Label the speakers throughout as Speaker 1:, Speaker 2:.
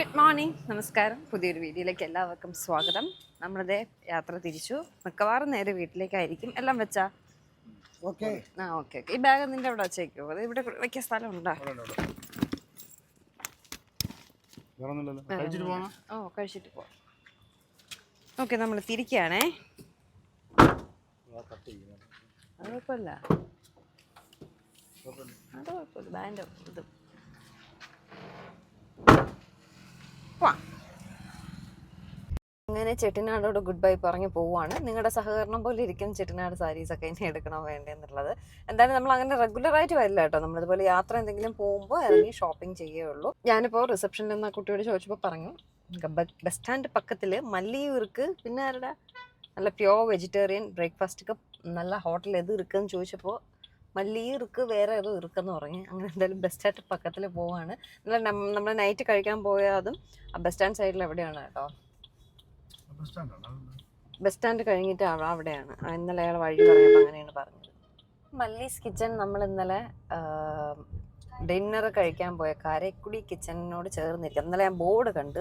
Speaker 1: Good morning നമസ്കാരം. പുതിയൊരു വീഡിയോയിലേക്ക് എല്ലാവർക്കും സ്വാഗതം. നമ്മളിതേ യാത്ര തിരിച്ചു. മിക്കവാറും നേരെ വീട്ടിലേക്കായിരിക്കും. എല്ലാം വെച്ചാ?
Speaker 2: ഓക്കെ.
Speaker 1: ആ ഓക്കെ ഓക്കെ. ഈ ബാഗ് നിന്റെ അവിടെ വെച്ചേക്കോ. അത് ഇവിടെ വെക്കാൻ സ്ഥലം ഉണ്ടോ ഓ കഴിച്ചിട്ട് പോ ഓക്കെ നമ്മൾ തിരിക്കുകയാണേ അത് കുഴപ്പമില്ല. അത് കുഴപ്പമില്ല. ബാന്റെ ഇത്. അങ്ങനെ ചെട്ടിനാടോട് ഗുഡ് ബൈ പറഞ്ഞ് പോവാണ് നിങ്ങളുടെ സഹകരണം പോലെ ഇരിക്കും ചെട്ടിനാട് സാരീസ് ഒക്കെ ഇനി എടുക്കണോ വേണ്ടേ എന്നുള്ളത്. എന്തായാലും നമ്മൾ അങ്ങനെ റെഗുലർ ആയിട്ട് വരില്ല കേട്ടോ. നമ്മളിതുപോലെ യാത്ര എന്തെങ്കിലും പോകുമ്പോൾ ഇറങ്ങി ഷോപ്പിംഗ് ചെയ്യുള്ളൂ ഞാനിപ്പോൾ റിസപ്ഷനിൽ നിന്ന് ആ കുട്ടിയോട് ചോദിച്ചപ്പോൾ പറഞ്ഞു ബസ് സ്റ്റാൻഡ് പക്കത്തിൽ മല്ലിയൂർക്ക് പിന്നെ ആരുടെ? നല്ല പ്യോർ വെജിറ്റേറിയൻ ബ്രേക്ക്ഫാസ്റ്റ് ഒക്കെ നല്ല ഹോട്ടൽ എത് ഇരിക്കുന്ന് ചോദിച്ചപ്പോൾ മല്ലിയൂർക്ക് വേറെ ഏതോ ഇറുക്കെന്ന് പറഞ്ഞു അങ്ങനെ എന്തായാലും ബസ് സ്റ്റാൻഡ് പക്കത്തിൽ പോവാണ്. നമ്മൾ നമ്മൾ നൈറ്റ് കഴിക്കാൻ പോയതും ആ ബസ് സ്റ്റാൻഡ് സൈഡിൽ എവിടെയാണ് കേട്ടോ
Speaker 2: ബസ് സ്റ്റാൻഡാണ്
Speaker 1: ബസ് സ്റ്റാൻഡ് കഴിഞ്ഞിട്ട് അവ അവിടെയാണ്. ഇന്നലെ അയാൾ വഴി പറഞ്ഞപ്പോൾ അങ്ങനെയാണ് പറഞ്ഞത്. മല്ലീസ് കിച്ചൺ നമ്മൾ ഇന്നലെ ഡിന്നർ കഴിക്കാൻ പോയ കാരക്കുടി കിച്ചണിനോട് ചേർന്നിരിക്കും ഇന്നലെ ഞാൻ ബോർഡ് കണ്ട്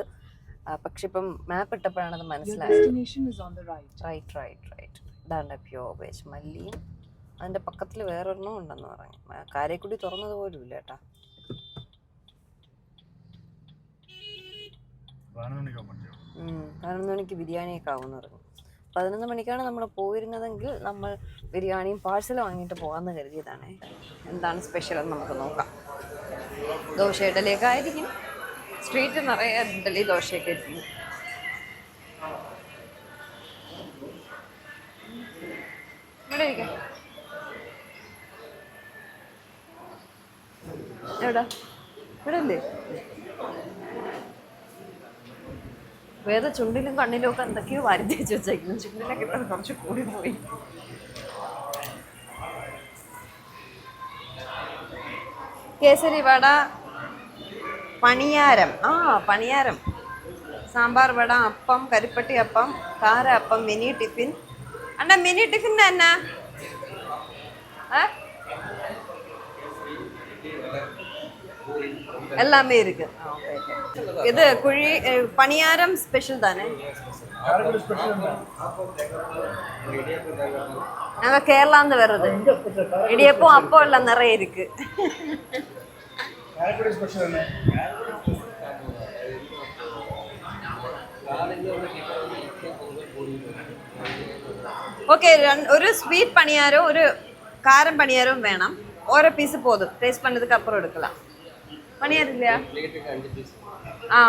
Speaker 1: പക്ഷെ ഇപ്പം മാപ്പ് ഇട്ടപ്പോഴാണ് അത് മനസ്സിലായത്.
Speaker 3: destination is on the right.
Speaker 1: Right right right ഇതാണ് പ്യോർ വെജ് മല്ലിയും അതിന്റെ പക്കത്തിൽ വേറൊരെണ്ണം ഉണ്ടെന്ന് പറഞ്ഞു. കാരേക്കുടി തുറന്നത് പോലും ഇല്ല കേട്ടാ.
Speaker 2: പതിനൊന്ന്
Speaker 1: മണിക്ക് ബിരിയാണിയൊക്കെ ആവുമെന്ന് പറഞ്ഞു. പതിനൊന്ന് മണിക്കാണ് നമ്മൾ പോയിരുന്നതെങ്കിൽ നമ്മൾ ബിരിയാണിയും പാഴ്സൽ വാങ്ങിയിട്ട് പോകാമെന്ന് കരുതിയതാണ്. എന്താണ് സ്പെഷ്യൽ എന്ന് നമുക്ക് നോക്കാം. ദോശ ഇഡലിയൊക്കെ ആയിരിക്കും. സ്ട്രീറ്റ് നിറയെ ഇഡലി ദോശയൊക്കെ ഇരിക്കും ഇവിടെ ഇരിക്കാം എവിടെ? ഇവിടെ അല്ലേ വേറെ ചുണ്ടിലും കണ്ണിലും ഒക്കെ എന്തൊക്കെയോ വരുത്തി വെച്ച് വെച്ചേക്കുന്നു. ചുണ്ടിലൊക്കെ കുറച്ച് കൂടി പോയി. കേസരി വട പണിയാരം. ആ പണിയാരം. സാമ്പാർ വട അപ്പം കരിപ്പട്ടി അപ്പം കാര അപ്പം മിനി ടിഫിൻ. അണ്ണ മിനി ടിഫിൻ തന്നെ. ആ எல்லாமே இருக்கு. இது குழி பணியாரம் ஸ்பெஷல் தானே? நாங்கள் கேரளாந்து வர்றது. இடியப்பம் அப்போ எல்லாம் நிறைய இருக்கு. ஓகே ஒரு ஸ்வீட் பணியாரம் ஒரு காரம் பணியாரம் வேணாம். ஒரு பீஸு போதும். டேஸ்ட் பண்ணதுக்கு அப்புறம் எடுக்கலாம். ആ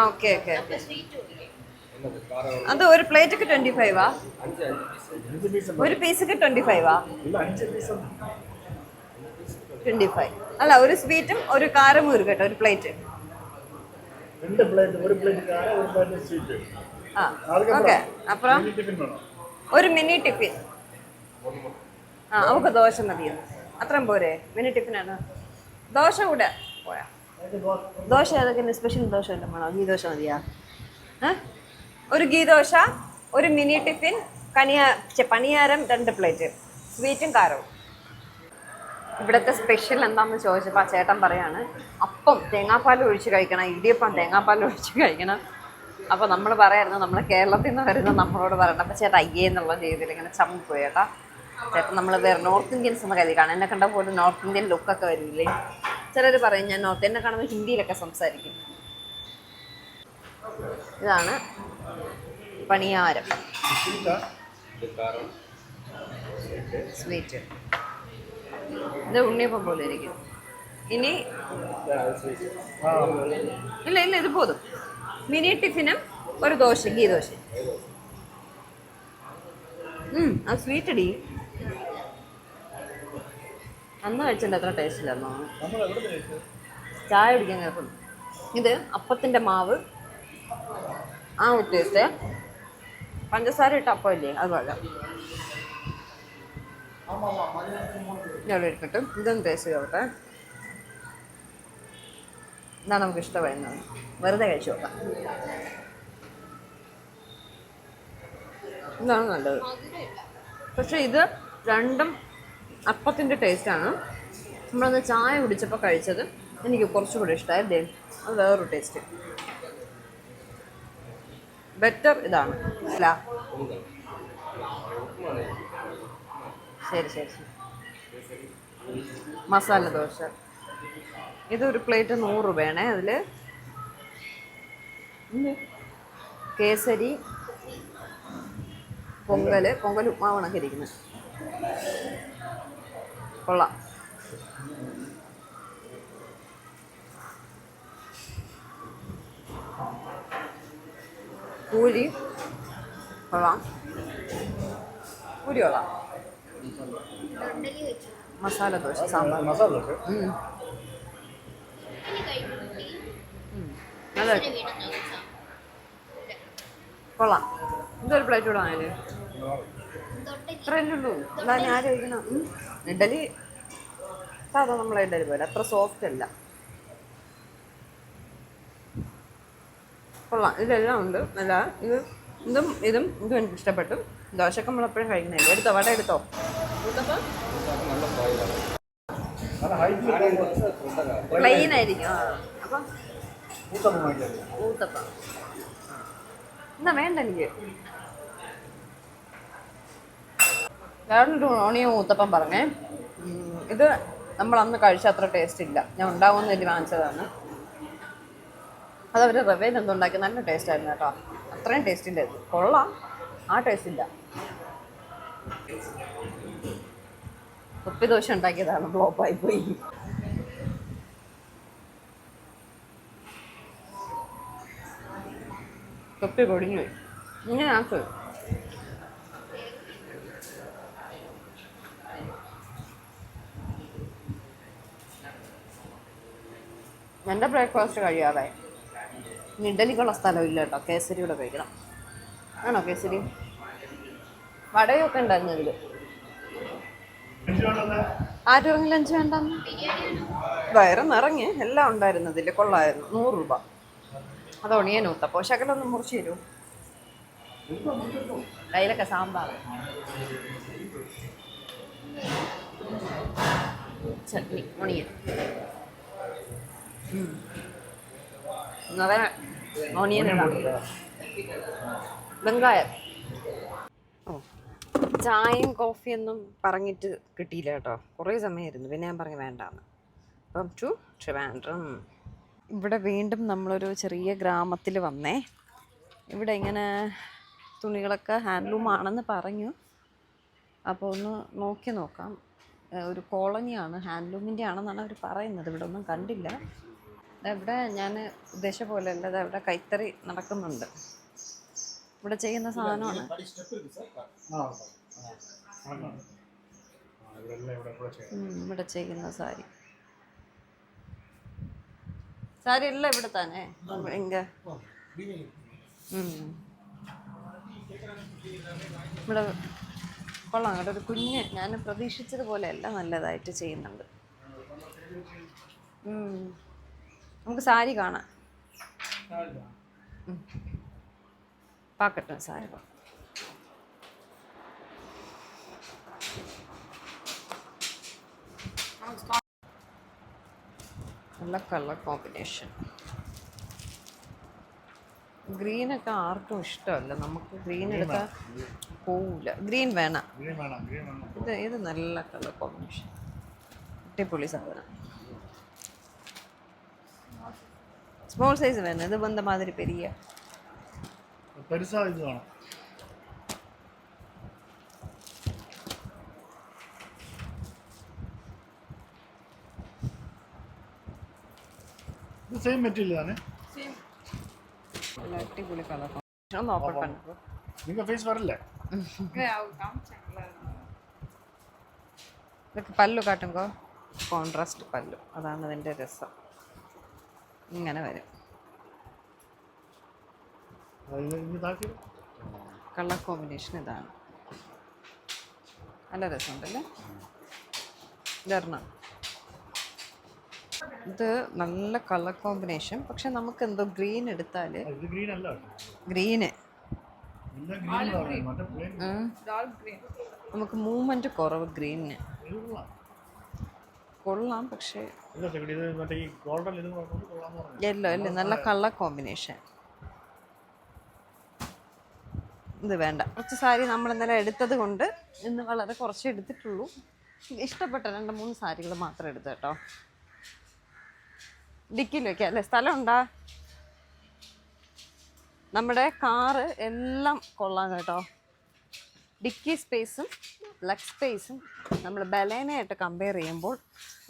Speaker 1: അത് ഒരു പ്ലേറ്റൊക്കെ ട്വന്റി ഫൈവാ ഒരു പീസൊക്കെ ട്വന്റി ഫൈവാ ട്വന്റി ഫൈവ് അല്ല ഒരു സ്വീറ്റും ഒരു കാരം ഒരു കേട്ടോ ഒരു പ്ലേറ്റ്
Speaker 2: രണ്ട് പ്ലേറ്റ് ഒരു പ്ലേറ്റ് ഒരു
Speaker 1: ആ അപ്പുറം ഒരു മിനി ടിഫിൻ ആ നമുക്ക് ദോശ മതിയോ? അത്രയും പോരെ. മിനി ടിഫിനാണ് ദോശ കൂടെ പോയാ. ദോശ ഏതൊക്കെ സ്പെഷ്യൽ ദോശ വല്ലതും വേണോ? ഗീ ദോശ മതിയാ? ഒരു ഗീ ദോശ ഒരു മിനി ടിഫിൻ കനിയാ പണിയാരം രണ്ട് പ്ലേറ്റ് സ്വീറ്റും കാരവും. ഇവിടുത്തെ സ്പെഷ്യൽ എന്താണെന്ന് ചോദിച്ചപ്പോൾ ആ ചേട്ടൻ പറയാണ് അപ്പം തേങ്ങാപ്പാൽ ഒഴിച്ച് കഴിക്കണം ഇടിയപ്പം തേങ്ങാപ്പാൽ ഒഴിച്ച് കഴിക്കണം. അപ്പോൾ നമ്മൾ പറയായിരുന്നു നമ്മൾ കേരളത്തിൽ നിന്ന് വരുന്ന നമ്മളോട് പറയണം അപ്പോൾ ചേട്ടാ അയ്യേ എന്നുള്ള രീതിയിൽ ഇങ്ങനെ ചമ്മിപ്പോയി ചേട്ടാ ചേട്ടൻ നമ്മൾ വേറെ നോർത്ത് ഇന്ത്യൻസ് എന്ന് കരുതി കാണാം എന്നെ കണ്ട പോലും നോർത്ത് ഇന്ത്യൻ ലുക്കൊക്കെ വരില്ലേ? ചിലർ പറയും ഞാൻ നോർത്ത് എന്നെ കാണുമ്പോൾ ഹിന്ദിയിലൊക്കെ സംസാരിക്കും. ഇതാണ് പണിയാരം.
Speaker 2: സ്വീറ്റാ
Speaker 1: ഇത് ഉണ്ണിയപ്പം പോലെ ഇരിക്കും. ഇനി ഇല്ല ഇല്ല ഇത് പോതും. മിനി ടിഫിനും ഒരു ദോശ ഗീ ദോശ ഉം, ആ സ്വീറ്റ് അടി. അന്ന് കഴിച്ചിട്ട് അത്ര ടേസ്റ്റ് ഇല്ലെന്നോ ചായ കുടിക്കാൻ കേൾക്കും ഇത് അപ്പത്തിന്റെ മാവ്. ആ ഒരു ടേസ്റ്റ് പഞ്ചസാര ഇട്ട അപ്പം ഇല്ലേ? അത് ഞാൻ ഇതൊന്നും ഇതൊന്ന് ടേസ്റ്റ് ചെയ്തോട്ടെ ഇതാണ് നമുക്ക് ഇഷ്ടമായിരുന്നത്. വെറുതെ കഴിച്ചു നോക്കാം. ഇതാണ് നല്ലത്. പക്ഷെ ഇത് രണ്ടും അപ്പത്തിന്റെ ടേസ്റ്റാണ്. നമ്മളന്ന് ചായ കുടിച്ചപ്പോൾ കഴിച്ചത് എനിക്ക് കുറച്ചുകൂടി ഇഷ്ടമായി ദേ അത് വേറൊരു ടേസ്റ്റ് ബെറ്റർ ഇതാണ്. അല്ല. ശരി ശരി ശരി. മസാല ദോശ. ഇതൊരു പ്ലേറ്റ് നൂറ് രൂപയാണേ അതിൽ കേസരി പൊങ്കൽ പൊങ്കൽ ഉപ്മാവണൊക്കെ ഇരിക്കുന്നത്. കൊള്ളാം. പൂരി കൊള്ളാം. പൂരി കൊള്ളാം. മസാല ദോശ സാമ്പാർ.
Speaker 2: മസാല ദോശ.
Speaker 1: നല്ല കൊള്ളാം. ഇതൊരു പ്ലേറ്റ് കൂടെ വാങ്ങില്ലേ ഇത്രയല്ലേ ഉള്ളൂ അതാ ഞാൻ ചോദിക്കണം. ഇഡലി സാധാ നമ്മളെ ഇഡലി പോലെ. അത്ര സോഫ്റ്റ് അല്ല. കൊള്ളാം. ഇതെല്ലാം ഉണ്ട്. നല്ല ഇത് ഇതും ഇതും ഇതും എനിക്ക് ഇഷ്ടപ്പെട്ടു. ദോശക്ക് നമ്മൾ എപ്പോഴും കഴിക്കുന്നില്ല എടുത്തോ? വട എടുത്തോ? പ്ലെയിൻ ആയിരിക്കും. അപ്പം?
Speaker 2: ഊത്തപ്പം
Speaker 1: എന്നാ വേണ്ട എനിക്ക്. വേറൊരു ഓണിയും ഊത്തപ്പം പറഞ്ഞേ ഇത് നമ്മൾ അന്ന് കഴിച്ച അത്ര ടേസ്റ്റ് ഇല്ല. ഞാൻ ഉണ്ടാവുമെന്ന് വേണ്ടി വാങ്ങിച്ചതാണ്. അതവർ റവയിൽ എന്തുണ്ടാക്കി നല്ല ടേസ്റ്റ് ആയിരുന്നു കേട്ടോ. അത്രയും ടേസ്റ്റ് ഇല്ല കൊള്ളാം. ആ ടേസ്റ്റ് ഇല്ല. ഉപ്പി ദോശ ഉണ്ടാക്കിയതാണ് ഫ്ലോപ്പായി പോയി. ഉപ്പി പൊടിഞ്ഞു ഇങ്ങനെ ആക്ക്. എന്റെ ബ്രേക്ക്ഫാസ്റ്റ് കഴിയാതെ. ഇഡലിക്കുള്ള സ്ഥലമില്ല കേട്ടോ. കേസരി കൂടെ കഴിക്കണം. ആണോ കേസരി? വടയൊക്കെ ഉണ്ടായിരുന്നു ഇതിൽ ആരും ലഞ്ച് വേണ്ടെന്ന്? വയറ് നിറങ്ങി എല്ലാം ഉണ്ടായിരുന്നു ഇതിൽ കൊള്ളായിരുന്നു. നൂറ് രൂപ. അത് ഒണിയൻ ഊത്തപ്പോ ശകലൊന്നും മുറിച്ച് തരൂ. കയ്യിലൊക്കെ സാമ്പാർ ചട്നി ഒണിയൻ. നിറയെ ഓണിയൻ ഇടാം വെങ്കായം ഓ. ചായയും കോഫിയൊന്നും പറഞ്ഞിട്ട് കിട്ടിയില്ല കേട്ടോ. കുറേ സമയമായിരുന്നു. പിന്നെ ഞാൻ പറഞ്ഞു വേണ്ടാന്ന്. അപ്പം ടു ട്രിവാൻഡ്രം. ഇവിടെ വീണ്ടും നമ്മളൊരു ചെറിയ ഗ്രാമത്തിൽ വന്നേ. ഇവിടെ ഇങ്ങനെ തുണികളൊക്കെ ഹാൻഡ്ലൂം ആണെന്ന് പറഞ്ഞു. അപ്പോൾ ഒന്ന് നോക്കി നോക്കാം. ഒരു കോളനിയാണ് ഹാൻഡ്ലൂമിന്റെ ആണെന്നാണ് അവർ പറയുന്നത്. ഇവിടെ ഒന്നും കണ്ടില്ല. ഇവിടെ ഞാൻ ഉദ്ദേശിച്ച പോലെ അല്ല ദാ ഇവിടെ കൈത്തറി നടക്കുന്നുണ്ട്. ഇവിടെ ചെയ്യുന്ന സാധനമാണ്.
Speaker 2: ഇവിടെ
Speaker 1: ചെയ്യുന്ന സാരി. സാരി അല്ല ഇവിടെ തന്നെ എങ്ക ഉം. ഇവിടെ കൊള്ളാം അവിടെ ഒരു കുഞ്ഞ് ഞാൻ പ്രതീക്ഷിച്ചതുപോലെ അല്ല നല്ലതായിട്ട് ചെയ്യുന്നുണ്ട്. നമുക്ക് സാരി കാണാം. പാക്കട്ടെ സാരി നല്ല കളർ കോമ്പിനേഷൻ. ഗ്രീനൊക്കെ ആർക്കും ഇഷ്ടമല്ല. നമുക്ക് ഗ്രീൻ എടുക്കാൻ പോവില്ല ഗ്രീൻ വേണം. ഇത് ഇത് നല്ല കളർ കോമ്പിനേഷൻ. അടിപൊളി സാധനം. സ്മോൾ സൈസ് വേണം. ഇത് വന്ന മാതിരി പെരിയ.
Speaker 2: പെരുസാ ഇത് വേണം. ഇത് சேம் ആണ്.
Speaker 1: നല്ല അടിപൊളി കളർ കോമ്പിനേഷൻ ഒന്ന് ഓപ്പൺ പണിപ്പോ
Speaker 2: നിങ്ങൾ ഫേസ് വരില്ലേ?
Speaker 1: ഇതൊക്കെ പല്ലു കാട്ടുമ്പോൾ കോൺട്രാസ്റ്റ് പല്ലു. അതാണ് അതിന്റെ രസം. ഇങ്ങനെ വരും. കളർ കോമ്പിനേഷൻ ഇതാണ്. നല്ല രസമുണ്ടല്ലേ? ഇതെറണം ഇത് നല്ല കളർ കോമ്പിനേഷൻ. പക്ഷെ നമുക്ക് എന്തോ ഗ്രീൻ എടുത്താൽ. ഗ്രീന് നമുക്ക് മൂവ്മെന്റ് കുറവ് ഗ്രീനിന്.
Speaker 2: കൊള്ളാന്ന് പക്ഷേ
Speaker 1: യെല്ലോ അല്ലേ നല്ല കളർ കോമ്പിനേഷൻ. ഇത് വേണ്ട. കുറച്ച് സാരി നമ്മൾ ഇന്നലെ എടുത്തത് കൊണ്ട് ഇന്ന് വളരെ കുറച്ച് എടുത്തിട്ടുള്ളൂ. ഇഷ്ടപ്പെട്ട രണ്ട് മൂന്ന് സാരികൾ മാത്രം എടുത്തു കേട്ടോ. ഡിക്കിയിൽ വെക്കാം അല്ലേ? സ്ഥലം ഉണ്ടാ? നമ്മുടെ കാറ് എല്ലാം കൊള്ളാം കേട്ടോ. ഡിക്കി സ്പേസും ലെഗ് സ്പേസും നമ്മൾ ബലേനയായിട്ട് കമ്പയർ ചെയ്യുമ്പോൾ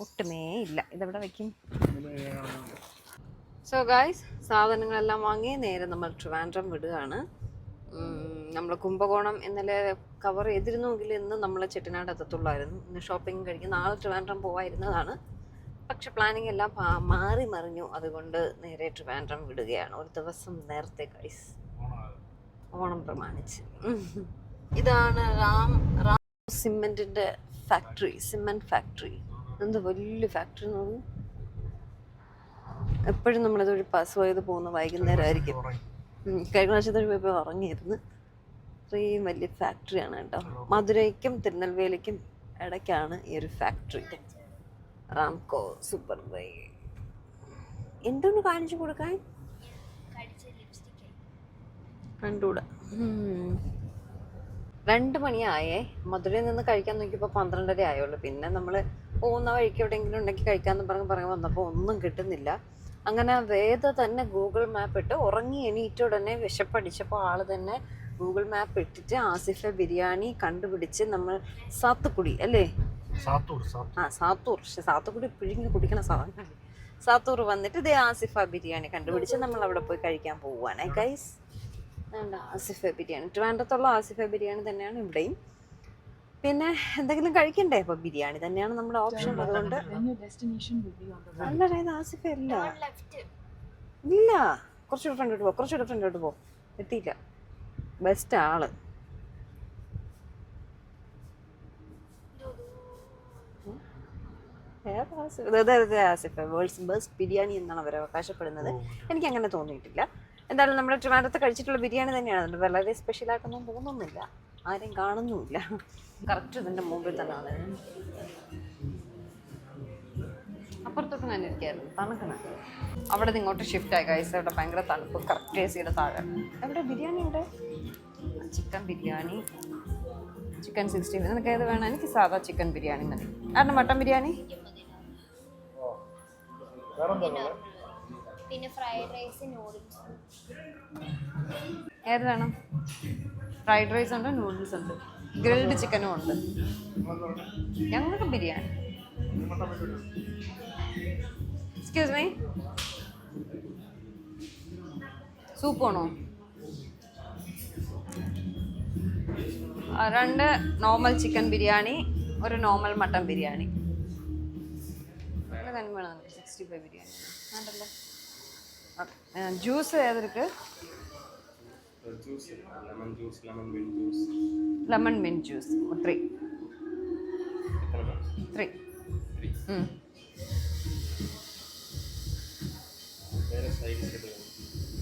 Speaker 1: ഒട്ടുമേ ഇല്ല. ഇതെവിടെ വയ്ക്കും സോ ഗായ്സ് സാധനങ്ങളെല്ലാം വാങ്ങി നേരെ നമ്മൾ ട്രിവാൻഡ്രം വിടുകയാണ്. നമ്മൾ കുംഭകോണം ഇന്നലെ കവർ ചെയ്തിരുന്നുവെങ്കിൽ ഇന്ന് നമ്മൾ ചെട്ടിനാട് എത്തത്തുള്ളായിരുന്നു. ഇന്ന് ഷോപ്പിംഗ് കഴിഞ്ഞ് നാളെ ട്രിവാൻഡ്രം പോവായിരുന്നതാണ് പക്ഷെ പ്ലാനിങ് എല്ലാം മാറി മറിഞ്ഞു. അതുകൊണ്ട് നേരെ ട്രിവാൻഡ്രം വിടുകയാണ്. ഒരു ദിവസം നേരത്തെ ഗൈസ് ഓണം. പ്രമാണിച്ച്. ഇതാണ് റാം റാം സിമെന്റിന്റെ ഫാക്ടറി സിമെന്റ് ഫാക്ടറി എന്ത് വലിയ ഫാക്ടറി നോക്കും എപ്പോഴും നമ്മളത് ഒരു പാസ് പോയത് പോകുന്ന വൈകുന്നേരമായിരിക്കും. ആയിരിക്കും കഴിഞ്ഞ പ്രാവശ്യത്തെ പോയപ്പോൾ ഉറങ്ങിയിരുന്നു. അത്രയും വലിയ ഫാക്ടറിയാണ് കേട്ടോ. മധുരയ്ക്കും തിരുനെൽവേലിക്കും ഇടയ്ക്കാണ് ഈ ഒരു ഫാക്ടറി റാംകോ സൂപ്പർ ബൈ എന്തൊന്ന് കാണിച്ചു കൊടുക്കാൻ? കണ്ടുകൂടാ. രണ്ട് മണിയായേ. മധുരയിൽ നിന്ന് കഴിക്കാൻ നോക്കിയപ്പോൾ പന്ത്രണ്ടര ആയുള്ളൂ. പിന്നെ നമ്മൾ പോകുന്ന വഴിക്ക് എവിടെയെങ്കിലും ഉണ്ടെങ്കിൽ കഴിക്കാമെന്ന് പറഞ്ഞ് പറഞ്ഞ് വന്നപ്പോൾ ഒന്നും കിട്ടുന്നില്ല. അങ്ങനെ വേദ തന്നെ ഗൂഗിൾ മാപ്പ് ഇട്ട് ഉറങ്ങി എണീറ്റ ഉടനെ വിശപ്പടിച്ചപ്പോൾ ആൾ തന്നെ ഗൂഗിൾ മാപ്പ് ഇട്ടിട്ട് ആസിഫ ബിരിയാണി കണ്ടുപിടിച്ച് നമ്മൾ സാത്തുക്കുടി അല്ലേ? ആ സാത്തൂർ. പക്ഷെ സാത്തുക്കുടി പിഴിഞ്ഞ് കുടിക്കണ സാധനം സാത്തൂർ വന്നിട്ട് ദേ ആസിഫ ബിരിയാണി കണ്ടുപിടിച്ച് നമ്മൾ അവിടെ പോയി കഴിക്കാൻ പോവുകയാണ് ഗൈസ് വേണ്ട ആസിഫ ബിരിയാണി. ട്രിവാൻഡ്രത്തുള്ള ആസിഫ ബിരിയാണി തന്നെയാണ് ഇവിടെയും. പിന്നെ എന്തെങ്കിലും കഴിക്കണ്ടേ അപ്പൊ ബിരിയാണി തന്നെയാണ് നമ്മുടെ ഓപ്ഷൻ അതുകൊണ്ട് നല്ല ഇത് ആസിഫ ഇല്ല ഇല്ല. കുറച്ചുകൂടെ ഫ്രണ്ടോട്ട് പോ. കുറച്ചുകൂടെ ഫ്രണ്ടോട്ട് പോ. എത്തിയില്ല. ബെസ്റ്റ് ആൾ. ആസിഫ് വേൾഡ്സ് ബെസ്റ്റ് ബിരിയാണി എന്നാണ് അവർ അവകാശപ്പെടുന്നത് എനിക്ക് അങ്ങനെ തോന്നിയിട്ടില്ല. എന്തായാലും നമ്മുടെ ട്രിവാൻഡ്രത്ത് കഴിച്ചിട്ടുള്ള ബിരിയാണി തന്നെയാണ്. വളരെ സ്പെഷ്യൽ ആയിട്ടൊന്നും തോന്നുന്നില്ല. ആരെയും കാണുന്നുമില്ല. കറക്റ്റ് ഇതിന്റെ മുമ്പിൽ തന്നെയാണ് അപ്പുറത്തോട്ട് ഞാൻ ഇരിക്കായിരുന്നു. തണുക്കണം. അവിടെ ഇങ്ങോട്ട് ഷിഫ്റ്റ് ആയി. കഴിച്ച അവിടെ ഭയങ്കര തണുപ്പ്. കറക്റ്റ് എ സിയുടെ താഴെ എവിടെ? ബിരിയാണി ഉണ്ട് ചിക്കൻ ബിരിയാണി. ചിക്കൻ സിക്സ്റ്റി നിനക്ക് ഏത് വേണം? എനിക്ക് സാധാ ചിക്കൻ ബിരിയാണി മതി. ആരുടെ മട്ടൻ ബിരിയാണി?
Speaker 4: പിന്നെ ഫ്രൈഡ് റൈസ് നൂഡിൽസ്
Speaker 1: ഏത് വേണം? ഫ്രൈഡ് റൈസ് ഉണ്ട് നൂഡിൽസ് ഉണ്ട്. ഗ്രിൽഡ് ചിക്കനും ഉണ്ട്. ഞങ്ങൾക്ക് ബിരിയാണി. എക്സ്ക്യൂസ് മീ സൂപ്പ് വേണോ രണ്ട് നോർമൽ ചിക്കൻ ബിരിയാണി ഒരു നോർമൽ മട്ടൻ ബിരിയാണി. തന്നെ സിക്സ്റ്റി ഫൈവ് ബിരിയാണി. വേണ്ടല്ലോ. ജ്യൂസ് ഏതൊക്കെ lemon mint juice.
Speaker 5: Three. Three.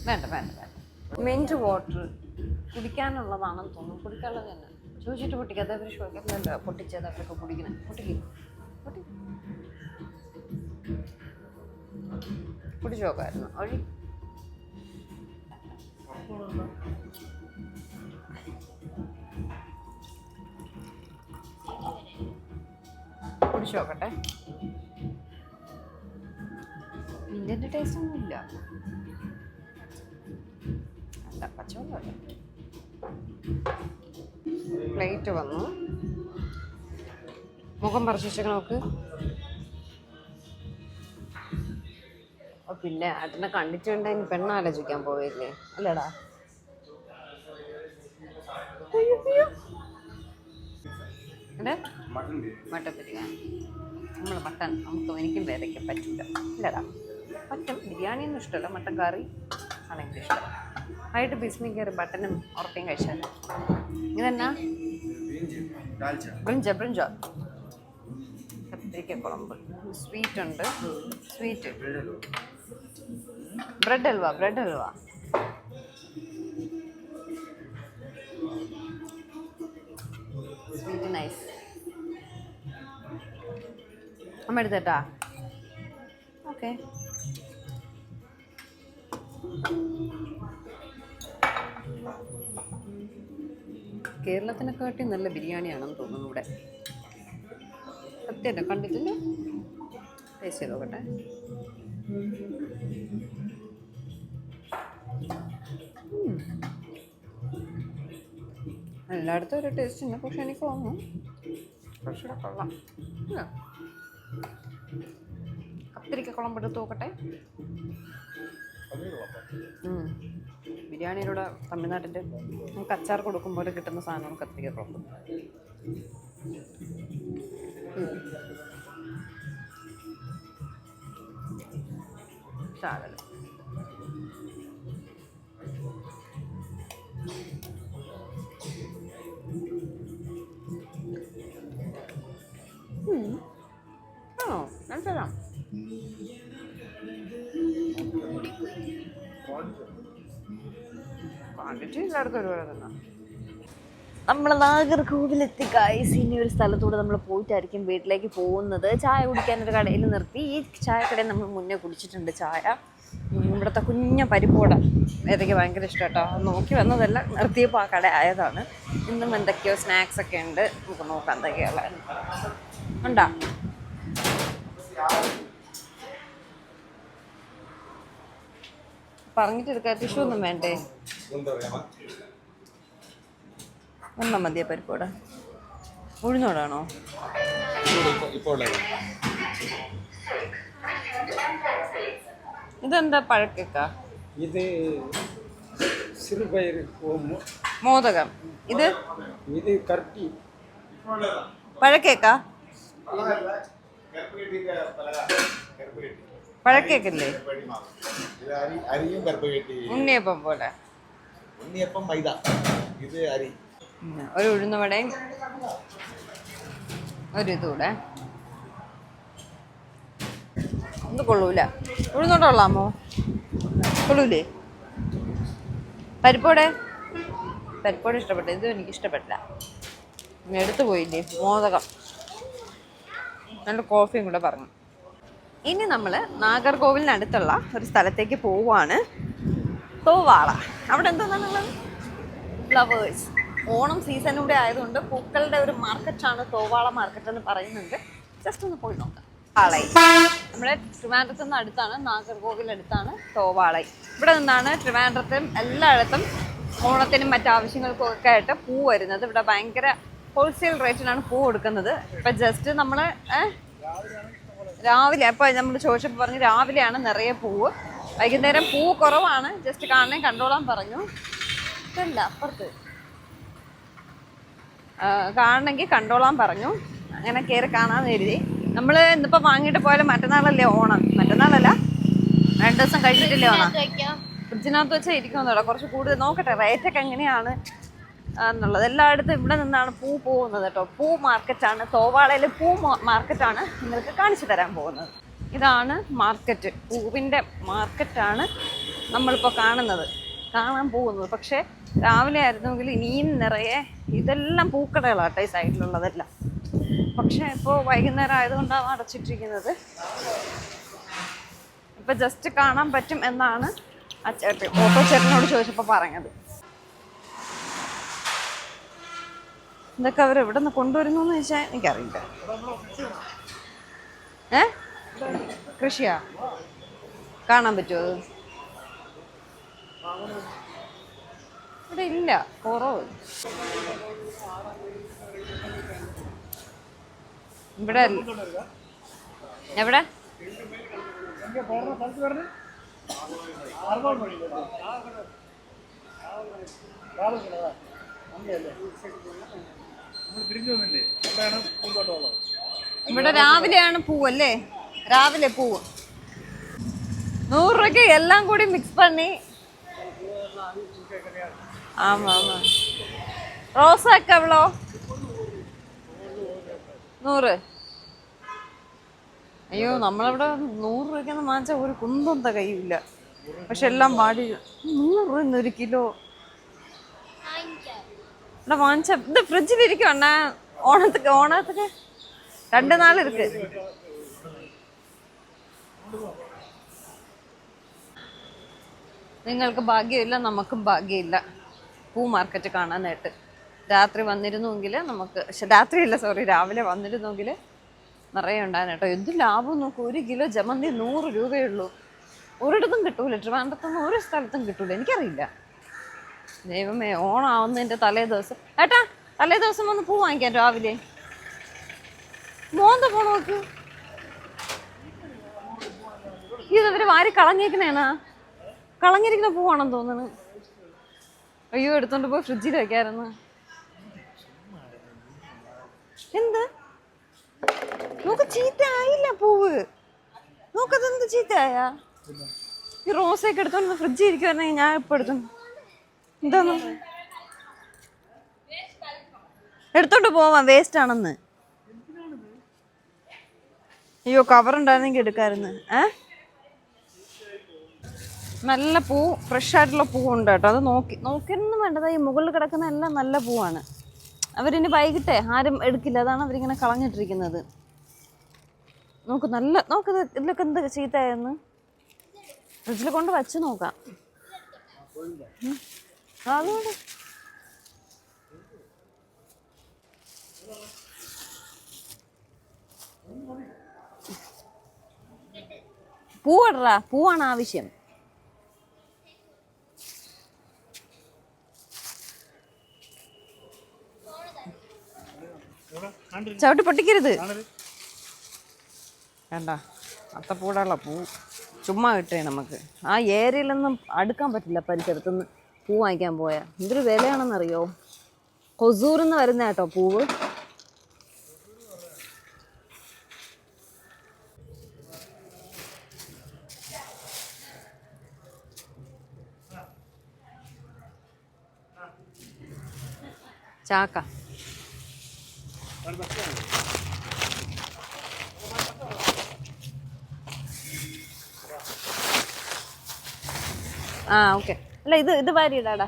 Speaker 1: വേണ്ട വേണ്ട വേണ്ട. മിന്റ് വാട്ടർ കുടിക്കാനുള്ളതാണെന്ന് തോന്നുന്നു. കുടിക്കാനുള്ളത് തന്നെ. ചോദിച്ചിട്ട് പൊട്ടിക്കാതെ അവർ ചോദിക്കുന്നുണ്ട് പൊട്ടിച്ചത് അവരൊക്കെ കുടിക്കണം. പൊട്ടിക്കും. പൊട്ടി. കുടിച്ചു നോക്കായിരുന്നു. ഒഴി കുടിച്ചു നോക്കട്ടെ. ടേസ്റ്റ് ഒന്നും ഇല്ല അല്ല പച്ചവെള്ളമല്ല? പ്ലേറ്റ് വന്നു. മുഖം പറിച്ചു നോക്ക്. ഓ പിന്നെ അതിനെ കണ്ടിട്ടുണ്ട് ഇനി പെണ്ണാലോചിക്കാൻ പോവില്ലേ? അല്ലടാ? മട്ടൻ ബിരിയാണി നമ്മൾ മട്ടൻ നമുക്ക് എനിക്കും വേദയ്ക്കും പറ്റില്ല ഇല്ലടാ. മറ്റൻ ബിരിയാണി ഒന്നും ഇഷ്ടമല്ല. മട്ടൻ കറി ആണെങ്കിൽ ഇഷ്ടം. ആയിട്ട് ബിസ്മി കയറി ബട്ടനും ഉറപ്പയും കഴിച്ചാൽ ഇതെന്നാ ബ്രിഞ്ച ബ്രിഞ്ച? കത്തിരിക്ക കുളമ്പ്. സ്വീറ്റ് ഉണ്ട് sweet. Bread halwa bread halwa sweet അമ്മ എടുത്തേട്ടാ? ഓക്കെ കേരളത്തിനെക്കാട്ടി നല്ല ബിരിയാണിയാണെന്ന് തോന്നുന്നു ഇവിടെ. സത്യമല്ല കണ്ടിട്ടില്ല. ടേസ്റ്റ് ചെയ്ത് നോക്കട്ടെ. എല്ലായിടത്തും ഒരു ടേസ്റ്റ് ഉണ്ട്. പക്ഷെ എനിക്ക് തോന്നുന്നു കുറച്ചുകൂടെ കൊള്ളാം. കത്തിരിക്ക കുളം പെട്ട് നോക്കട്ടെ. ബിരിയാണിയിലൂടെ തമിഴ്നാട്ടിന്റെ നമുക്ക് അച്ചാർ കൊടുക്കുമ്പോൾ കിട്ടുന്ന സാധനമാണ് കത്തിരിക്ക കുളം ശാലം ആണോ തരാം ക്വാണ്ടിറ്റി എല്ലായിടത്തും ഒരുപോലെ തന്നെ. നമ്മൾ നാഗർകോവിലെത്തി ഗൈസ് ഇനി ഒരു സ്ഥലത്തൂടെ നമ്മൾ പോയിട്ടായിരിക്കും വീട്ടിലേക്ക് പോകുന്നത്. ചായ കുടിക്കാൻ ഒരു കടയിൽ നിർത്തി. ഈ ചായക്കടയിൽ നമ്മൾ മുന്നേ കുടിച്ചിട്ടുണ്ട് ചായ. ഇവിടുത്തെ കുഞ്ഞ പരിപ്പോട. ഏതൊക്കെ ഭയങ്കര ഇഷ്ടം കേട്ടോ അത് നോക്കി വന്നതല്ല നിർത്തിയപ്പോൾ ആ കട ആയതാണ്. ഇന്നും എന്തൊക്കെയോ സ്നാക്സ് ഒക്കെ ഉണ്ട്. നമുക്ക് നോക്കാം എന്തൊക്കെയുള്ള ഉണ്ടോ? പറഞ്ഞിട്ട് എടുക്കാൻ ടിഷ്യൂ ഒന്നും വേണ്ടേ? ഒരെണ്ണം മതിയ പരിപ്പോട. ഉഴുന്നോടാണോ? ഇതെന്താ പഴക്കേക്കാ?
Speaker 6: ഇത്
Speaker 1: മോദകം. ഇത്?
Speaker 6: ഇത് കർട്ടി.
Speaker 1: പഴക്കേക്കാ? പഴക്കേക്കല്ലേ? ഉണ്ണിയപ്പം പോലെ.
Speaker 7: ഉണ്ണിയപ്പം മൈദ. ഇത് അരി.
Speaker 1: ഒരു ഉഴുന്നുവടയും ഒരു ഇതൂടെ ഇത് കൊള്ളൂല. ഉഴുന്നോട്ട് കൊള്ളാമോ? കൊള്ളൂലേ? പരിപ്പോടെ പരിപ്പോടെ ഇഷ്ടപ്പെട്ടു. ഇതും എനിക്ക് ഇഷ്ടപ്പെട്ടില്ല. എടുത്തു പോയില്ലേ? മോദകം. നല്ല കോഫിയും കൂടെ പറഞ്ഞു. ഇനി നമ്മൾ നാഗർകോവിലിനടുത്തുള്ള ഒരു സ്ഥലത്തേക്ക് പോവാണ്. തോവാള. അവിടെ എന്താണെന്നുള്ളത് ഫ്ലവേഴ്സ് ഓണം സീസണിലൂടെ കൂടെ ആയതുകൊണ്ട് പൂക്കളുടെ ഒരു മാർക്കറ്റാണ് തോവാള മാർക്കറ്റ് എന്ന് പറയുന്നുണ്ട് ജസ്റ്റ് ഒന്ന് പോയി നോക്കാം. തോവാളൈ നമ്മുടെ ട്രിവാൻഡ്രത്തിൽ നിന്ന് അടുത്താണ് നാഗർകോവിൽ അടുത്താണ് തോവാളൈ ഇവിടെ നിന്നാണ് ട്രിവാൻഡ്രത്തും എല്ലായിടത്തും ഓണത്തിനും മറ്റാവശ്യങ്ങൾക്കും ഒക്കെ ആയിട്ട് പൂ വരുന്നത്. ഇവിടെ ഭയങ്കര ഹോൾസെയിൽ റേറ്റിനാണ് പൂ കൊടുക്കുന്നത്. ഇപ്പം ജസ്റ്റ് നമ്മൾ രാവിലെ അപ്പോൾ നമ്മൾ ചോദിച്ചപ്പോൾ പറഞ്ഞു രാവിലെയാണ് നിറയെ പൂവ് വൈകുന്നേരം പൂ കുറവാണ്. ജസ്റ്റ് കാണണേ കണ്ടോളാൻ പറഞ്ഞു. ഇതല്ല അപ്പുറത്ത്. കാണണമെങ്കിൽ കണ്ടോളാൻ പറഞ്ഞു. അങ്ങനെ കയറി കാണാമെന്ന് കരുതി. നമ്മൾ ഇന്നിപ്പോൾ വാങ്ങിയിട്ട് പോയാലും മറ്റന്നാളല്ലേ ഓണം? മറ്റന്നാളല്ല? രണ്ട് ദിവസം കഴിഞ്ഞിട്ടില്ലേ ഓണം? ഫ്രിഡ്ജിനകത്ത് വെച്ചാൽ ഇരിക്കുമെന്നുള്ള കുറച്ച് കൂടുതൽ നോക്കട്ടെ റേറ്റൊക്കെ എങ്ങനെയാണ് എന്നുള്ളത്. എല്ലായിടത്തും ഇവിടെ നിന്നാണ് പൂ പോകുന്നത് കേട്ടോ. പൂ മാർക്കറ്റാണ്. തോവാളയിലെ പൂ മാർക്കറ്റാണ് നിങ്ങൾക്ക് കാണിച്ചു തരാൻ പോകുന്നത്. ഇതാണ് മാർക്കറ്റ്. പൂവിന്റെ മാർക്കറ്റാണ് നമ്മളിപ്പോൾ കാണുന്നത്. കാണാൻ പോകുന്നത്. പക്ഷേ രാവിലെ ആയിരുന്നെങ്കിൽ ഇനിയും നിറയെ ഇതെല്ലാം പൂക്കടകളാട്ടെ ഈ സൈഡിലുള്ളതെല്ലാം. പക്ഷെ ഇപ്പോൾ വൈകുന്നേരം ആയതുകൊണ്ടാണ് അടച്ചിട്ടിരിക്കുന്നത്. ഇപ്പൊ ജസ്റ്റ് കാണാൻ പറ്റും എന്നാണ് ആ ഓട്ടോ ചേട്ടനോട് ചോദിച്ചപ്പോൾ പറഞ്ഞത്. ഇതൊക്കെ അവർ എവിടെ നിന്ന് കൊണ്ടുവരുന്നു എന്ന് വെച്ചാൽ എനിക്കറിയില്ല. ഏ? കൃഷിയാ? കാണാൻ പറ്റുമോ അത്? ഇവിടെ ഇല്ല കുറവ്. ഇവിടെ എവിടെ? ഇവിടെ രാവിലെയാണ് പൂവല്ലേ രാവിലെ പൂവ്. നൂറ് രൂപയ്ക്ക് എല്ലാം കൂടി മിക്സ് പണി. ஆமாம் ஆமாம் നൂറ്. അയ്യോ നമ്മളിവിടെ നൂറ് രൂപയ്ക്ക് വാങ്ങിച്ച ഒരു കുന്തം തികയില്ല പക്ഷെ എല്ലാം വാടി. നൂറ് രൂപ ഒരു കിലോ. ഇവിടെ വാങ്ങിച്ച ഇത് ഫ്രിഡ്ജിലിരിക്കും അണ്ണാ. ഓണത്തിന് ഓണത്തിന് രണ്ട് നാളിരിക്ക് നിങ്ങൾക്ക് ഭാഗ്യമില്ല നമുക്കും ഭാഗ്യമില്ല. പൂ മാർക്കറ്റ് കാണാനായിട്ട്. രാത്രി വന്നിരുന്നുവെങ്കിൽ നമുക്ക് രാത്രിയല്ല സോറി രാവിലെ വന്നിരുന്നുവെങ്കിൽ നിറയെ ഉണ്ടായിരുന്നു കേട്ടോ. എന്ത് ലാഭം നോക്കും ഒരു കിലോ ജമന്തി നൂറ് രൂപയുള്ളൂ. ഒരിടത്തും കിട്ടൂല ട്രിവാൻഡ്രത്തൊന്നും ഒരു സ്ഥലത്തും കിട്ടൂല എനിക്കറിയില്ല. ദൈവമേ ഓണാവുന്നതിന്റെ തലേ ദിവസം. ഏട്ടാ തലേ ദിവസം വന്ന് പൂ വാങ്ങിക്കാൻ രാവിലെ. മോന്ത പോ നോക്ക്. ഇതവര് വാരി കളഞ്ഞേക്കണേനാ കളഞ്ഞിരിക്കുന്ന പൂവാണെന്ന് തോന്നുന്നു. അയ്യോ എടുത്തോണ്ട് പോയി ഫ്രിഡ്ജിൽ വെക്കായിരുന്നു. എന്ത്? നോക്ക് ചീത്ത ആയില്ല പൂവ് നോക്കതെന്ത് ചീത്തയായ? ഈ റോസൊക്കെ എടുത്തോണ്ട് ഫ്രിഡ്ജിൽ ഇരിക്കുവായിരുന്നെങ്കിൽ ഞാൻ ഇപ്പൊ എടുത്തു. എന്താന്ന്? എടുത്തോണ്ട് പോവാം വേസ്റ്റ് ആണെന്ന്. അയ്യോ കവർ ഉണ്ടായിരുന്നെങ്കിൽ എടുക്കായിരുന്നു. ഏ? നല്ല പൂ ഫ്രഷ് ആയിട്ടുള്ള പൂവുണ്ട് കേട്ടോ. അത് നോക്കി നോക്കിയൊന്നും വേണ്ടത് ഈ മുകളിൽ കിടക്കുന്ന എല്ലാം നല്ല പൂവാണ്. അവരിനി വൈകിട്ടെ ആരും എടുക്കില്ല. അതാണ് അവരിങ്ങനെ കളഞ്ഞിട്ടിരിക്കുന്നത്. നോക്ക് നല്ല നോക്ക് ഇത് ഇതിലൊക്കെ എന്ത് ചീത്തയെന്ന് ഫ്രിഡ്ജിൽ കൊണ്ട് വച്ച് നോക്കാം. അതുകൊണ്ട് പൂവടറാ പൂവാണ് ആവശ്യം. ചവിട്ടി പൊട്ടിക്കരുത്. വേണ്ട. അത്തപ്പൂടുള്ള പൂ ചുമ്മാ കിട്ടേ നമുക്ക്. ആ ഏരിയയിലൊന്നും അടുക്കാൻ പറ്റില്ല പരിസരത്തുനിന്ന് പൂ വാങ്ങിക്കാൻ പോയാൽ. എന്തൊരു വിലയാണെന്നറിയോ? കൊസൂറിൽ നിന്ന് വരുന്ന കേട്ടോ പൂവ്. ചാക്ക. ആ ഓക്കെ. അല്ല ഇത് ഇത് വാരിയിടാടാ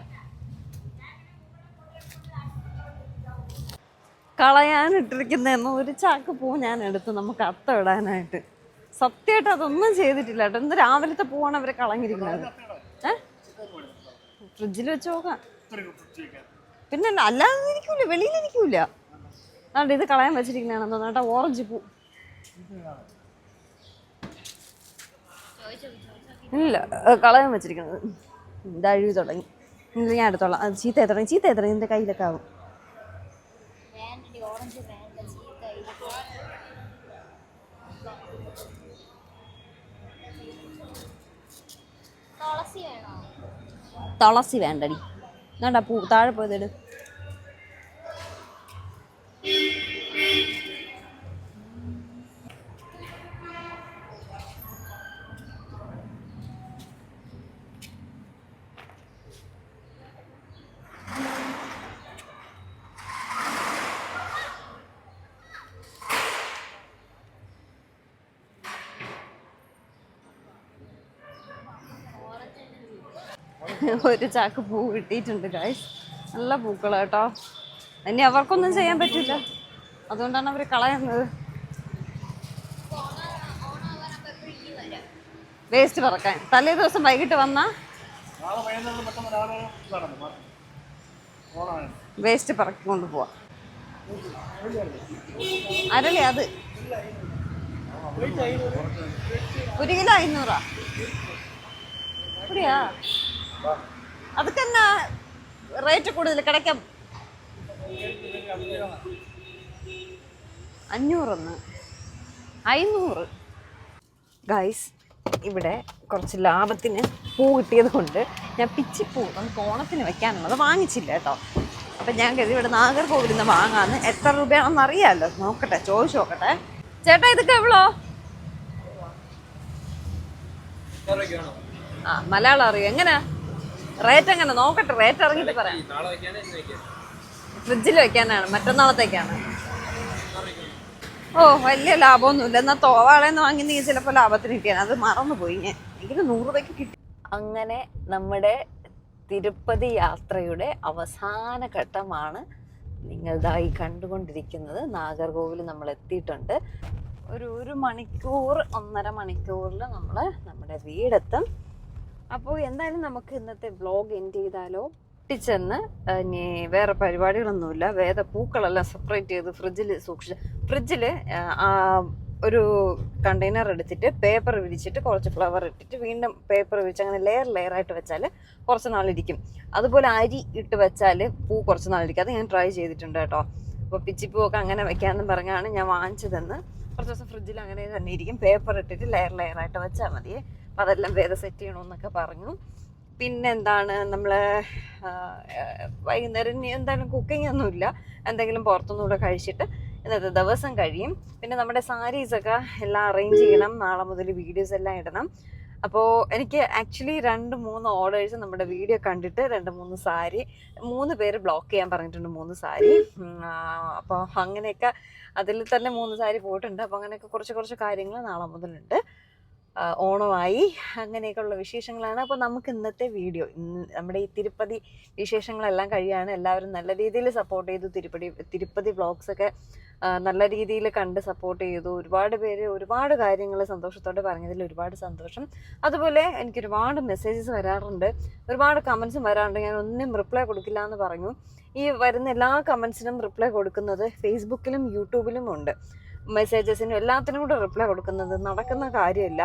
Speaker 1: കളയാനിട്ടിരിക്കുന്ന ഒരു ചാക്ക് പൂ ഞാൻ എടുത്തു നമുക്ക് അത്തം ഇടാനായിട്ട്. സത്യമായിട്ട് അതൊന്നും ചെയ്തിട്ടില്ല കേട്ടോ. ഇന്ന് രാവിലത്തെ പൂവാണ് അവരെ കളഞ്ഞിരിക്കുന്നത്. ഏ? ഫ്രിഡ്ജിൽ വെച്ച് നോക്കാം. പിന്നെ അല്ല, അല്ലാതെ ഇരിക്കൂല വെളിയിൽ ഇരിക്കൂല അതുകൊണ്ട് ഇത് കളയാൻ വെച്ചിരിക്കുന്നതാണെന്ന് തോന്നുന്നു കേട്ടോ ഓറഞ്ച് പൂ. ഇല്ല കളയാൻ വെച്ചിരിക്കുന്നത്. ഇതഴുകി തുടങ്ങി. ഇല്ല ഞാൻ എടുത്തോളാം. അത് ചീത്ത തുടങ്ങി ചീത്ത തുടങ്ങി. എന്റെ കയ്യിലൊക്കെ ആവും.
Speaker 4: തുളസി വേണോ?
Speaker 1: തുളസി വേണ്ടടി. വേണ്ട പൂ താഴെ പോയതെടു. ഒരു ചാക്ക് പൂ കിട്ടിയിട്ടുണ്ട് ഗായ്സ് നല്ല പൂക്കൾ കേട്ടോ ഇനി അവർക്കൊന്നും ചെയ്യാൻ പറ്റില്ല. അതുകൊണ്ടാണ് അവർ കളയുന്നത്. വേസ്റ്റ് പറക്കാൻ. തലേ ദിവസം വൈകിട്ട് വന്നാ വേസ്റ്റ് പറക്കി കൊണ്ടുപോവാ. അരളി അത്. ഒരു കിലോ അഞ്ഞൂറാ. പുരിയാ அதுக்கு என்ன റേറ്റ് കൂടുതൽ കിടക്കാം അഞ്ഞൂറൊന്ന് അഞ്ഞൂറ് ഗൈസ് ഇവിടെ കുറച്ച് ലാഭത്തിന് പൂ കിട്ടിയത് കൊണ്ട് ഞാൻ പിച്ചിപ്പൂ നമുക്ക് ഓണത്തിന് വെക്കാനുള്ളത് വാങ്ങിച്ചില്ല കേട്ടോ അപ്പം ഞാൻ കരുതി ഇവിടെ നാഗർകോവിലിൽ നിന്ന് വാങ്ങാന്ന് എത്ര രൂപയാണെന്ന് അറിയാമല്ലോ നോക്കട്ടെ ചോദിച്ചു നോക്കട്ടെ ചേട്ടാ ഇതൊക്കെ എവ്വളോ ആ മലയാളം അറിയോ എങ്ങനെ റേറ്റ് എങ്ങനെ? നോക്കട്ടെ റേറ്റ് ഇറങ്ങിയിട്ട് പറയാം. ഫ്രിഡ്ജിൽ വെക്കാനാണ് മറ്റന്നാളത്തേക്കാണ്. ഓ വലിയ ലാഭമൊന്നുമില്ല. എന്നാൽ തോവാളെന്ന് നീ ചിലപ്പോൾ ലാഭത്തിന് കിട്ടിയാണ് അത് മറന്നുപോയി ഞാൻ. എനിക്ക് നൂറ് രൂപയ്ക്ക് കിട്ടി. അങ്ങനെ നമ്മുടെ തിരുപ്പതി യാത്രയുടെ അവസാന ഘട്ടമാണ് നിങ്ങളിതായി കണ്ടുകൊണ്ടിരിക്കുന്നത്. നാഗർകോവിൽ നമ്മൾ എത്തിയിട്ടുണ്ട് ഒരു ഒരു മണിക്കൂർ ഒന്നര മണിക്കൂറിൽ നമ്മൾ നമ്മുടെ വീടെത്തും. അപ്പോൾ എന്തായാലും നമുക്ക് ഇന്നത്തെ വ്ലോഗ് എൻഡ് ചെയ്താലോ? ചെന്ന് ഇനി വേറെ പരിപാടികളൊന്നുമില്ല. വേറെ പൂക്കളെല്ലാം സെപ്പറേറ്റ് ചെയ്ത് ഫ്രിഡ്ജിൽ സൂക്ഷിച്ച് ഫ്രിഡ്ജിൽ ഒരു കണ്ടെയ്നർ എടുത്തിട്ട് പേപ്പർ വിരിച്ചിട്ട് കുറച്ച് ഫ്ലവർ ഇട്ടിട്ട് വീണ്ടും പേപ്പർ വിരിച്ച് അങ്ങനെ ലെയർ ലെയർ ആയിട്ട് വെച്ചാൽ കുറച്ച് നാളിരിക്കും. അതുപോലെ അരി ഇട്ട് വെച്ചാൽ പൂ കുറച്ച് നാളിരിക്കും. അത് ഞാൻ ട്രൈ ചെയ്തിട്ടുണ്ട് കേട്ടോ. അപ്പോൾ പിച്ചിപ്പൂവൊക്കെ അങ്ങനെ വെക്കാമെന്ന് പറഞ്ഞാണ് ഞാൻ വാങ്ങിച്ചതെന്ന്. കുറച്ച് ദിവസം ഫ്രിഡ്ജിൽ അങ്ങനെ തന്നെ ഇരിക്കും. പേപ്പർ ഇട്ടിട്ട് ലെയർ ലെയർ ആയിട്ട് വെച്ചാൽ മതി അതെല്ലാം വേറെ സെറ്റ് ചെയ്യണമെന്നൊക്കെ പറഞ്ഞു. പിന്നെ എന്താണ് നമ്മൾ വൈകുന്നേരം ഇനി എന്തായാലും കുക്കിംഗ് ഒന്നുമില്ല. എന്തെങ്കിലും പുറത്തുനിന്നൂടെ കഴിച്ചിട്ട് ഇന്നത്തെ ദിവസം കഴിയും. പിന്നെ നമ്മുടെ സാരീസൊക്കെ എല്ലാം അറേഞ്ച് ചെയ്യണം. നാളെ മുതൽ വീഡിയോസ് എല്ലാം ഇടണം. അപ്പോൾ എനിക്ക് ആക്ച്വലി രണ്ട് മൂന്ന് ഓർഡേഴ്സ് നമ്മുടെ വീഡിയോ കണ്ടിട്ട് രണ്ട് മൂന്ന് സാരി മൂന്ന് പേര് ബ്ലോക്ക് ചെയ്യാൻ പറഞ്ഞിട്ടുണ്ട് മൂന്ന് സാരി. അപ്പോൾ അങ്ങനെയൊക്കെ അതിൽ തന്നെ മൂന്ന് സാരി പോയിട്ടുണ്ട്. അപ്പോൾ അങ്ങനെയൊക്കെ കുറച്ച് കുറച്ച് കാര്യങ്ങൾ നാളെ മുതലുണ്ട്. ഓണമായി. അങ്ങനെയൊക്കെയുള്ള വിശേഷങ്ങളാണ്. അപ്പോൾ നമുക്ക് ഇന്നത്തെ വീഡിയോ നമ്മുടെ ഈ തിരുപ്പതി വിശേഷങ്ങളെല്ലാം കഴിയാണ്. എല്ലാവരും നല്ല രീതിയിൽ സപ്പോർട്ട് ചെയ്തു. തിരുപ്പതി തിരുപ്പതി വ്ളോഗ്സൊക്കെ നല്ല രീതിയിൽ കണ്ട് സപ്പോർട്ട് ചെയ്തു. ഒരുപാട് പേര് ഒരുപാട് കാര്യങ്ങൾ സന്തോഷത്തോടെ പറഞ്ഞതിൽ ഒരുപാട് സന്തോഷം. അതുപോലെ എനിക്ക് ഒരുപാട് മെസ്സേജസ് വരാറുണ്ട്. ഒരുപാട് കമൻസും വരാറുണ്ട്. ഞാൻ ഒന്നും റിപ്ലൈ കൊടുക്കില്ല എന്ന് പറഞ്ഞു. ഈ വരുന്ന എല്ലാ കമൻസിനും റിപ്ലൈ കൊടുക്കുന്നത് ഫേസ്ബുക്കിലും യൂട്യൂബിലും ഉണ്ട്. മെസ്സേജസിനും എല്ലാത്തിനും കൂടെ റിപ്ലൈ കൊടുക്കുന്നത് നടക്കുന്ന കാര്യമില്ല.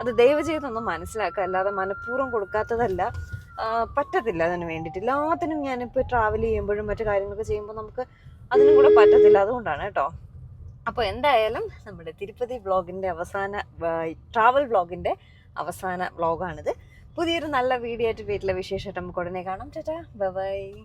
Speaker 1: അത് ദയവ് ചെയ്തൊന്ന് മനസ്സിലാക്കുക. അല്ലാതെ മനഃപൂർവം കൊടുക്കാത്തതല്ല. പറ്റത്തില്ല അതിന് വേണ്ടിയിട്ട്. എല്ലാത്തിനും ഞാനിപ്പോൾ ട്രാവൽ ചെയ്യുമ്പോഴും മറ്റു കാര്യങ്ങളൊക്കെ ചെയ്യുമ്പോൾ നമുക്ക് അതിനും കൂടെ പറ്റത്തില്ല. അതുകൊണ്ടാണ് കേട്ടോ. അപ്പോൾ എന്തായാലും നമ്മുടെ തിരുപ്പതി വ്ളോഗിന്റെ അവസാന ട്രാവൽ വ്ളോഗിന്റെ അവസാന വ്ളോഗാണിത് പുതിയൊരു നല്ല വീഡിയോ ആയിട്ട് വീട്ടിലെ വിശേഷമായിട്ട് നമുക്ക് ഉടനെ കാണാം. ചേട്ടാ ബൈ